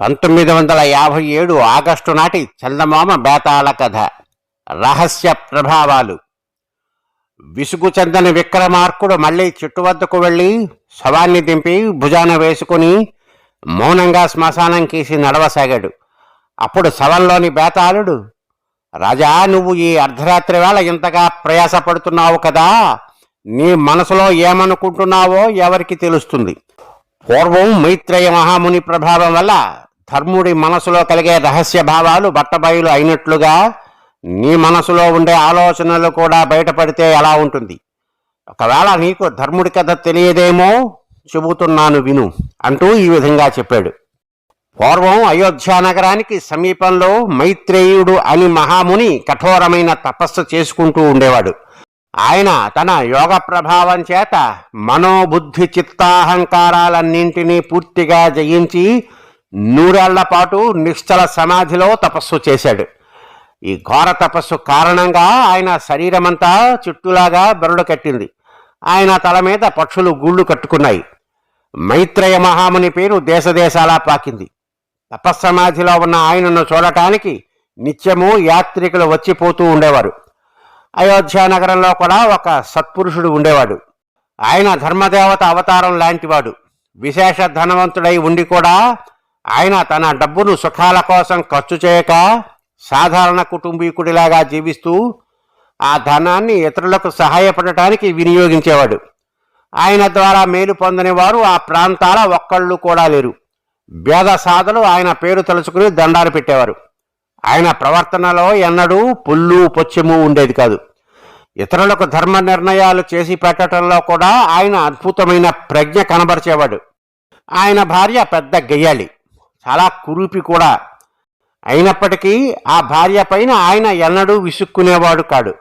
పంతొమ్మిది వందల యాభై ఏడు ఆగస్టు నాటి చందమామ బేతాళ కథ. రహస్య ప్రభావాలు. విసుగు చెందని విక్రమార్కుడు మళ్ళీ చెట్టు వద్దకు వెళ్ళి శవాన్ని దింపి భుజాన వేసుకుని మౌనంగా శ్మశానం కేసి నడవసాగాడు. అప్పుడు శవంలోని బేతాళుడు రాజా నువ్వు ఈ అర్ధరాత్రి వేళ ఇంతగా ప్రయాసపడుతున్నావు కదా? నీ మనసులో ఏమనుకుంటున్నావో ఎవరికి తెలుస్తుంది? పూర్వం మైత్రేయ మహాముని ప్రభావం వల్ల ధర్ముడి మనసులో కలిగే రహస్య భావాలు బట్టబయలు అయినట్లుగా నీ మనసులో ఉండే ఆలోచనలు కూడా బయటపడితే ఎలా ఉంటుంది? ఒకవేళ నీకు ధర్ముడి కథ తెలియదేమో చెబుతున్నాను విను అంటూ ఈ విధంగా చెప్పాడు. పూర్వం అయోధ్య నగరానికి సమీపంలో మైత్రేయుడు అని మహాముని కఠోరమైన తపస్సు చేసుకుంటూ ఉండేవాడు. ఆయన తన యోగ ప్రభావం చేత మనోబుద్ధి చిత్తాహంకారాలన్నింటినీ పూర్తిగా జయించి నూరేళ్ళ పాటు నిశ్చల సమాధిలో తపస్సు చేశాడు. ఈ ఘోర తపస్సు కారణంగా ఆయన శరీరమంతా చుట్టులాగా బెరడు కట్టింది. ఆయన తల మీద పక్షులు గూళ్ళు కట్టుకున్నాయి. మైత్రేయ మహాముని పేరు దేశదేశాలా పాకింది. తపస్సమాధిలో ఉన్న ఆయనను చూడటానికి నిత్యము యాత్రికులు వచ్చిపోతూ ఉండేవారు. అయోధ్య నగరంలో కూడా ఒక సత్పురుషుడు ఉండేవాడు. ఆయన ధర్మదేవత అవతారం లాంటివాడు. విశేష ధనవంతుడై ఉండి కూడా ఆయన తన డబ్బును సుఖాల కోసం ఖర్చు చేయక సాధారణ కుటుంబీకుడిలాగా జీవిస్తూ ఆ ధనాన్ని ఇతరులకు సహాయపడటానికి వినియోగించేవాడు. ఆయన ద్వారా మేలు పొందని వారు ఆ ప్రాంతాల ఒక్కళ్ళు కూడా లేరు. భేద సాధలు ఆయన పేరు తలుచుకుని దండాలు పెట్టేవారు. ఆయన ప్రవర్తనలో ఎన్నడూ పుల్లు పొచ్చము ఉండేది కాదు. ఇతరులకు ధర్మ నిర్ణయాలు చేసి పెట్టడంలో కూడా ఆయన అద్భుతమైన ప్రజ్ఞ కనబరిచేవాడు. ఆయన భార్య పెద్ద గెయ్యాలి చాలా కురూపి కూడా. అయినప్పటికీ ఆ భార్య పైన ఆయన ఎన్నడూ విసుక్కునేవాడు కాడు.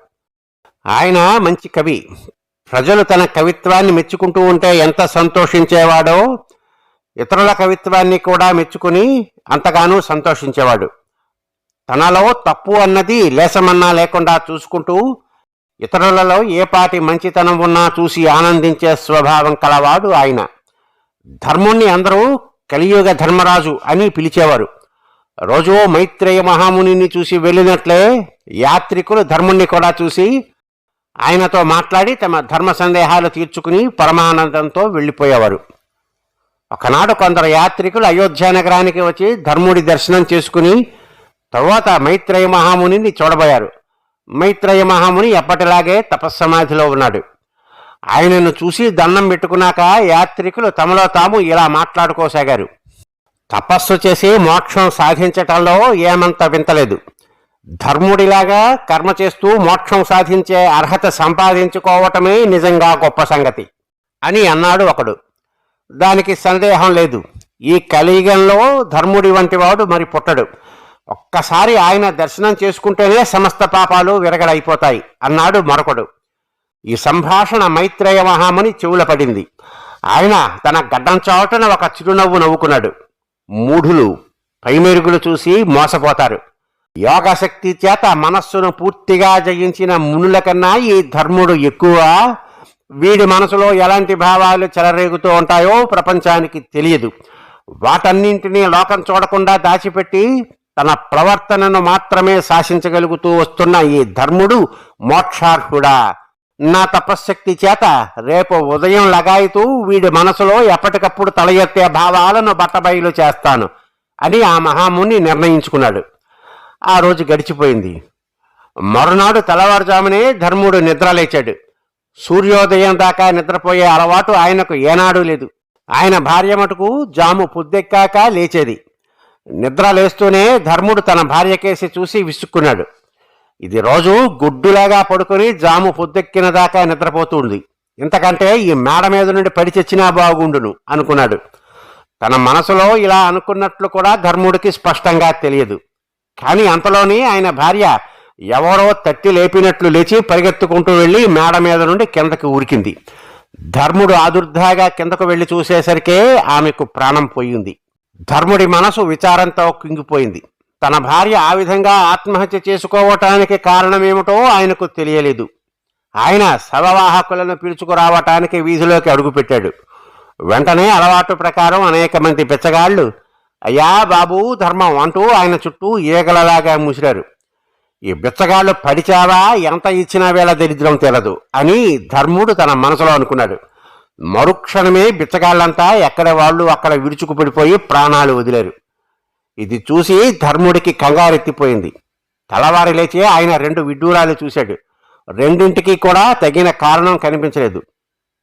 ఆయన మంచి కవి. ప్రజలు తన కవిత్వాన్ని మెచ్చుకుంటూ ఉంటే ఎంత సంతోషించేవాడో ఇతరుల కవిత్వాన్ని కూడా మెచ్చుకుని అంతగానూ సంతోషించేవాడు. తనలో తప్పు అన్నది లేసమన్నా లేకుండా చూసుకుంటూ ఇతరులలో ఏ మంచితనం ఉన్నా చూసి ఆనందించే స్వభావం కలవాడు ఆయన. ధర్ముణ్ణి అందరూ కలియుగ ధర్మరాజు అని పిలిచేవారు. రోజు మైత్రేయ మహామునిని చూసి వెళ్ళినట్లే యాత్రికులు ధర్ముణ్ణి కూడా చూసి ఆయనతో మాట్లాడి తమ ధర్మ సందేహాలు తీర్చుకుని పరమానందంతో వెళ్ళిపోయేవారు. ఒకనాడు కొందరు యాత్రికులు అయోధ్య నగరానికి వచ్చి ధర్ముడి దర్శనం చేసుకుని తరువాత మైత్రేయ మహామునిని చూడబోయారు. మైత్రేయ మహాముని ఎప్పటిలాగే తపస్సమాధిలో ఉన్నాడు. ఆయనను చూసి దండం పెట్టుకున్నాక యాత్రికులు తమలో తాము ఇలా మాట్లాడుకోసాగారు. తపస్సు చేసి మోక్షం సాధించటంలో ఏమంత వింతలేదు. ధర్ముడిలాగా కర్మ చేస్తూ మోక్షం సాధించే అర్హత సంపాదించుకోవటమే నిజంగా గొప్ప సంగతి అని అన్నాడు ఒకడు. దానికి సందేహం లేదు. ఈ కలియుగంలో ధర్ముడి వంటివాడు మరి పుట్టడు. ఒక్కసారి ఆయన దర్శనం చేసుకుంటేనే సమస్త పాపాలు విరగడైపోతాయి అన్నాడు మరొకడు. ఈ సంభాషణ మైత్రేయ మహాముని చెవుల పడింది. ఆయన తన గడ్డం చాటున ఒక చిరునవ్వు నవ్వుకున్నాడు. మూఢులు పైమెరుగులు చూసి మోసపోతారు. యోగశక్తి చేత మనస్సును పూర్తిగా జయించిన మునుల కన్నా ఈ ధర్ముడు ఎక్కువ. వీడి మనసులో ఎలాంటి భావాలు చెలరేగుతూ ఉంటాయో ప్రపంచానికి తెలియదు. వాటన్నింటినీ లోకం చూడకుండా దాచిపెట్టి తన ప్రవర్తనను మాత్రమే శాసించగలుగుతూ వస్తున్న ఈ ధర్ముడు మోక్షార్హుడా. నా తపశ్శక్తి చేత రేపు ఉదయం లగాయితూ వీడి మనసులో ఎప్పటికప్పుడు తల ఎత్తే భావాలను బట్టబయలు చేస్తాను అని ఆ మహాముని నిర్ణయించుకున్నాడు. ఆ రోజు గడిచిపోయింది. మరునాడు తెల్లవారుజామునే ధర్ముడు నిద్రలేచాడు. సూర్యోదయం దాకా నిద్రపోయే అలవాటు ఆయనకు ఏనాడూ లేదు. ఆయన భార్య మటుకు జాము పొద్దెక్కాక లేచేది. నిద్ర లేస్తూనే ధర్ముడు తన భార్యకేసి చూసి విసుక్కున్నాడు. ఇది రోజు గుడ్డులాగా పడుకొని జాము పొద్దెక్కిన దాకా నిద్రపోతుంది. ఇంతకంటే ఈ మేడ మీద నుండి పడి చచ్చినా బాగుండును అనుకున్నాడు. తన మనసులో ఇలా అనుకున్నట్లు కూడా ధర్ముడికి స్పష్టంగా తెలియదు. కానీ అంతలోని ఆయన భార్య ఎవరో తట్టి లేపినట్లు లేచి పరిగెత్తుకుంటూ వెళ్ళి మేడ మీద నుండి కిందకి ఉరికింది ధర్ముడు ఆదుర్ధాగా కిందకు వెళ్ళి చూసేసరికే ఆమెకు ప్రాణం పోయింది. ధర్ముడి మనసు విచారంతో కుంగిపోయింది. తన భార్య ఆ విధంగా ఆత్మహత్య చేసుకోవటానికి కారణమేమిటో ఆయనకు తెలియలేదు. ఆయన శవవాహకులను పిలుచుకురావటానికి వీధిలోకి అడుగుపెట్టాడు. వెంటనే అలవాటు ప్రకారం అనేక మంది బిచ్చగాళ్ళు అయ్యా బాబు ధర్మం అంటూ ఆయన చుట్టూ ఈగలలాగా ముసిరారు. ఈ బిచ్చగాళ్ళు పడిచావా? ఎంత ఇచ్చినా వేళ దరిద్రం తెలదు అని ధర్ముడు తన మనసులో అనుకున్నాడు. మరుక్షణమే బిచ్చగాళ్ళంతా ఎక్కడ వాళ్ళు అక్కడ విరుచుకుపడిపోయి ప్రాణాలు వదిలేరు. ఇది చూసి ధర్ముడికి కంగారెత్తిపోయింది. తెల్లవారి లేచి ఆయన రెండు విడ్డూరాలు చూశాడు. రెండింటికి కూడా తగిన కారణం కనిపించలేదు.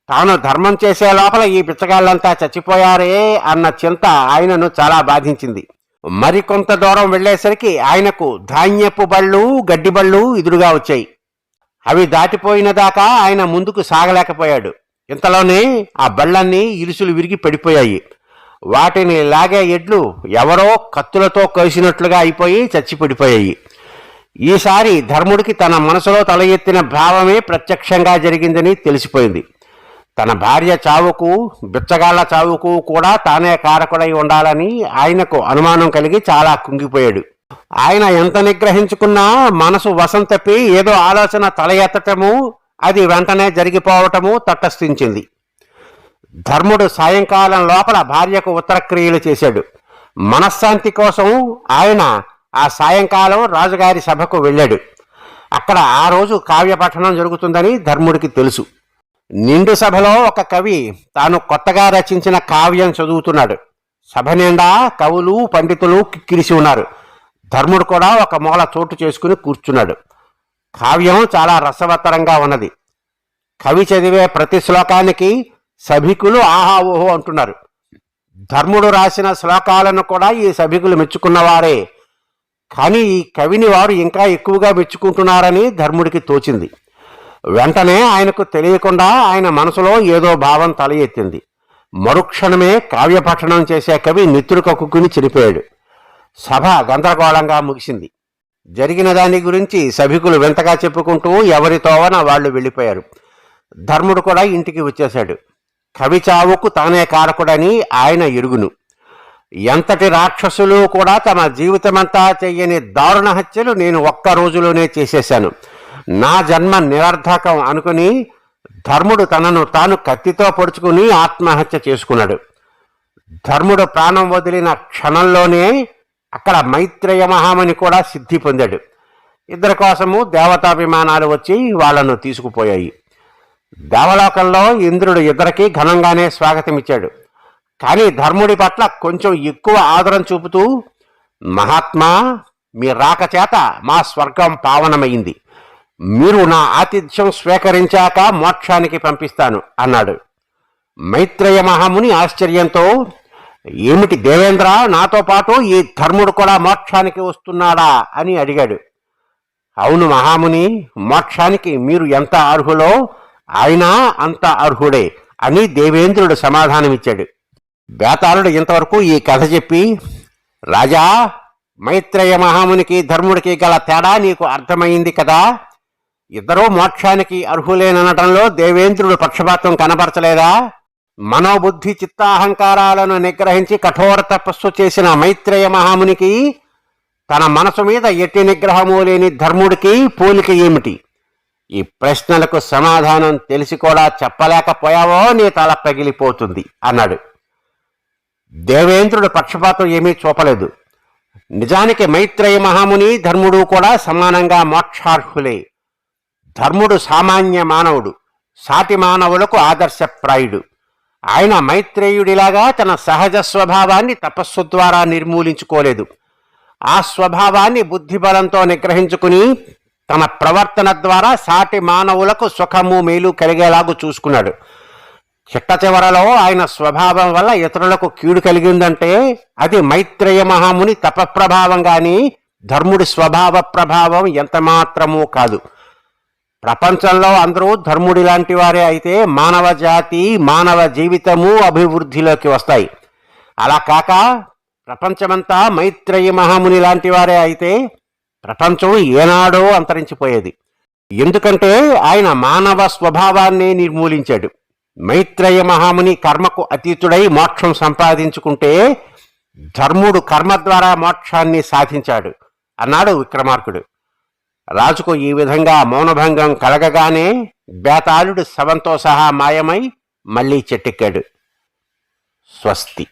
తాను ధర్మం చేసే లోపల ఈ బిచ్చగాళ్ళంతా చచ్చిపోయారే అన్న చింత ఆయనను చాలా బాధించింది. మరికొంత దూరం వెళ్ళేసరికి ఆయనకు ధాన్యపు బళ్ళు గడ్డి బళ్ళు ఎదురుగా వచ్చాయి. అవి దాటిపోయిన దాకా ఆయన ముందుకు సాగలేకపోయాడు. ఇంతలోనే ఆ బళ్ళన్నీ ఇరుసులు విరిగి పడిపోయాయి. వాటిని లాగే ఎడ్లు ఎవరో కత్తులతో కోసినట్లుగా అయిపోయి చచ్చిపడిపోయాయి. ఈసారి ధర్ముడికి తన మనసులో తల ఎత్తిన భావమే ప్రత్యక్షంగా జరిగిందని తెలిసిపోయింది. తన భార్య చావుకు బిచ్చగాళ్ళ చావుకు కూడా తానే కారకుడై ఉండాలని ఆయనకు అనుమానం కలిగి చాలా కుంగిపోయాడు. ఆయన ఎంత నిగ్రహించుకున్నా మనసు వశం తప్పి ఏదో ఆలోచన తల ఎత్తటము అది వెంటనే జరిగిపోవటము తటస్థించింది. ధర్ముడు సాయంకాలం లోపల భార్యకు ఉత్తరక్రియలు చేశాడు. మనశ్శాంతి కోసం ఆయన ఆ సాయంకాలం రాజుగారి సభకు వెళ్ళాడు. అక్కడ ఆ రోజు కావ్య పఠనం జరుగుతుందని ధర్ముడికి తెలుసు. నిండు సభలో ఒక కవి తాను కొత్తగా రచించిన కావ్యం చదువుతున్నాడు. సభ నిండా కవులు పండితులు కిక్కిరిసి ఉన్నారు. ధర్ముడు కూడా ఒక మూల చోటు చేసుకుని కూర్చున్నాడు. కావ్యం చాలా రసవత్తరంగా ఉన్నది. కవి చదివే ప్రతి శ్లోకానికి సభికులు ఆహా ఓహో అంటున్నారు. ధర్ముడు రాసిన శ్లోకాలను కూడా ఈ సభికులు మెచ్చుకున్నవారే. కానీ ఈ కవిని వారు ఇంకా ఎక్కువగా మెచ్చుకుంటున్నారని ధర్ముడికి తోచింది. వెంటనే ఆయనకు తెలియకుండా ఆయన మనసులో ఏదో భావం తల ఎత్తింది. మరుక్షణమే కావ్యపఠనం చేసే కవి నిత్రుడు కక్కుకుని చనిపోయాడు సభ గందరగోళంగా ముగిసింది. జరిగిన దాని గురించి సభికులు వింతగా చెప్పుకుంటూ ఎవరితోవన వాళ్ళు వెళ్ళిపోయారు. ధర్ముడు కూడా ఇంటికి వచ్చేశాడు. కవి చావుకు తానే కారకుడని ఆయన ఎరుగును. ఎంతటి రాక్షసులు కూడా తమ జీవితమంతా చెయ్యని దారుణ హత్యలు నేను ఒక్క రోజులోనే చేసేశాను. నా జన్మ నిరర్ధకం అనుకుని ధర్ముడు తనను తాను కత్తితో పొడుచుకుని ఆత్మహత్య చేసుకున్నాడు. ధర్ముడు ప్రాణం వదిలిన క్షణంలోనే అక్కడ మైత్రేయ మహాముని కూడా సిద్ధి పొందాడు. ఇద్దరి కోసము దేవతాభిమానాలు వచ్చి వాళ్ళను తీసుకుపోయాయి. దేవలోకంలో ఇంద్రుడు ఇద్దరికి ఘనంగానే స్వాగతమిచ్చాడు. కానీ ధర్ముడి పట్ల కొంచెం ఎక్కువ ఆదరం చూపుతూ మహాత్మా మీ రాక చేత మా స్వర్గం పావనమైంది. మీరు నా ఆతిథ్యం స్వీకరించాక మోక్షానికి పంపిస్తాను అన్నాడు. మైత్రేయ మహాముని ఆశ్చర్యంతో ఏమిటి దేవేంద్ర? నాతో పాటు ఈ ధర్ముడు కూడా మోక్షానికి వస్తున్నాడా? అని అడిగాడు. అవును మహాముని మోక్షానికి మీరు ఎంత అర్హులో ఆయన అంత అర్హుడే అని దేవేంద్రుడు సమాధానమిచ్చాడు. బేతాళుడు ఇంతవరకు ఈ కథ చెప్పి రాజా మైత్రేయ మహామునికి ధర్ముడికి గల తేడా నీకు అర్థమైంది కదా? ఇద్దరూ మోక్షానికి అర్హులేననటంలో దేవేంద్రుడు పక్షపాతం కనపరచలేదా? మనోబుద్ధి చిత్తాహంకారాలను నిగ్రహించి కఠోర తపస్సు చేసిన మైత్రేయ మహామునికి తన మనసు మీద ఎట్టి నిగ్రహము లేని ధర్ముడికి పోలిక ఏమిటి? ఈ ప్రశ్నలకు సమాధానం తెలిసి కూడా చెప్పలేకపోయావో నీ తల పగిలిపోతుంది అన్నాడు. దేవేంద్రుడు పక్షపాతం ఏమీ చూపలేదు. నిజానికి మైత్రేయ మహాముని ధర్ముడు కూడా సమానంగా మోక్షార్హులే. ధర్ముడు సామాన్య మానవుడు సాటి మానవులకు ఆదర్శప్రాయుడు. ఆయన మైత్రేయుడిలాగా తన సహజ స్వభావాన్ని తపస్సు ద్వారా నిర్మూలించుకోలేదు. ఆ స్వభావాన్ని బుద్ధిబలంతో నిగ్రహించుకుని తన ప్రవర్తన ద్వారా సాటి మానవులకు సుఖము మేలు కలిగేలాగు చూసుకున్నాడు. చిట్ట చివరలో ఆయన స్వభావం వల్ల ఇతరులకు కీడు కలిగిందంటే అది మైత్రేయ మహాముని తపప్రభావం కానీ ధర్ముడి స్వభావ ప్రభావం ఎంత మాత్రమూ కాదు. ప్రపంచంలో అందరూ ధర్ముడి లాంటి వారే అయితే మానవ జాతి మానవ జీవితము అభివృద్ధిలోకి వస్తాయి. అలా కాక ప్రపంచమంతా మైత్రేయ మహాముని లాంటి వారే అయితే ప్రపంచం ఏనాడో అంతరించిపోయేది. ఎందుకంటే ఆయన మానవ స్వభావాన్ని నిర్మూలించాడు. మైత్రేయ మహాముని కర్మకు అతీతుడై మోక్షం సంపాదించుకుంటే ధర్ముడు కర్మ ద్వారా మోక్షాన్ని సాధించాడు అన్నాడు విక్రమార్కుడు. రాజుకు ఈ విధంగా మౌనభంగం కలగగానే బేతాళుడు శవంతో సహా మాయమై మళ్ళీ చెట్టెక్కాడు. స్వస్తి.